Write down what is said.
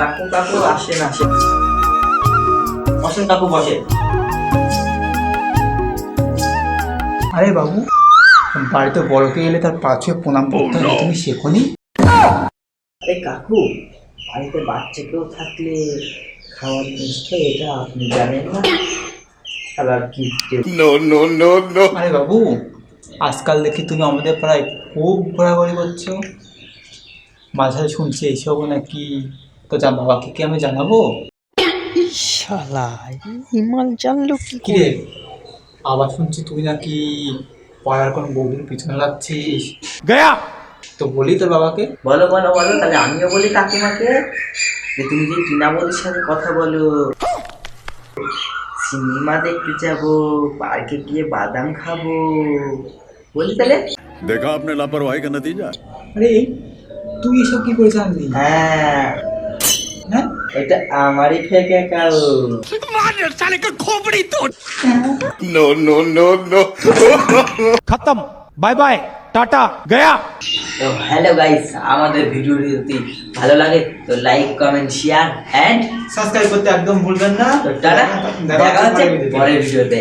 কাকু কাকু আসেন আসেন বসেন কাকু বসে। আরে বাবু বাড়িতে বড়কে এলে তার পাঁচে প্রণাম করতে হবে তুমি শেখনি? আরে কাকু বাড়িতে বাচ্চা কেউ থাকলে খাওয়ার নিষ্ঠা এটা আপনি জানেন না। আবার কি আরে বাবু আজকাল দেখি তুমি আমাদের প্রায় খুব ঘোরাঘুরি করছ। মাঝে শুনছি এইসব নাকি তো যা বাবাকে কি আমি জানাব? শালা জানলো কি করে আবার শুনছি তুই নাকি পড়ার কোন বউদের পিছনে লাগছিস? গয়া! তো বলি তোর বাবাকে। বলো বলো বলো তাহলে আমিও বলি কাকিমাকে যে তুমি যে টিনা বৌদির সাথে কথা বলো। সিনেমা দেখতে যাব পার্কে গিয়ে বাদাম খাব। বলি তাহলে। দেখো আপনার লাপরওয়াহি দিয়ে নতিজা আরে তুই এসব কি করে জানলি? হ্যাঁ। এটা আমারই ফেকে কাল মানের সালে কা তো নো নো নো নো খতম বাই বাই টাটা গয়া তো হ্যালো গাইস আমাদের ভিডিওটি যদি ভালো লাগে তো like comment share and subscribe করতে একদম ভুলবেন না। তো টাটা দেখা হচ্ছে পরের ভিডিওতে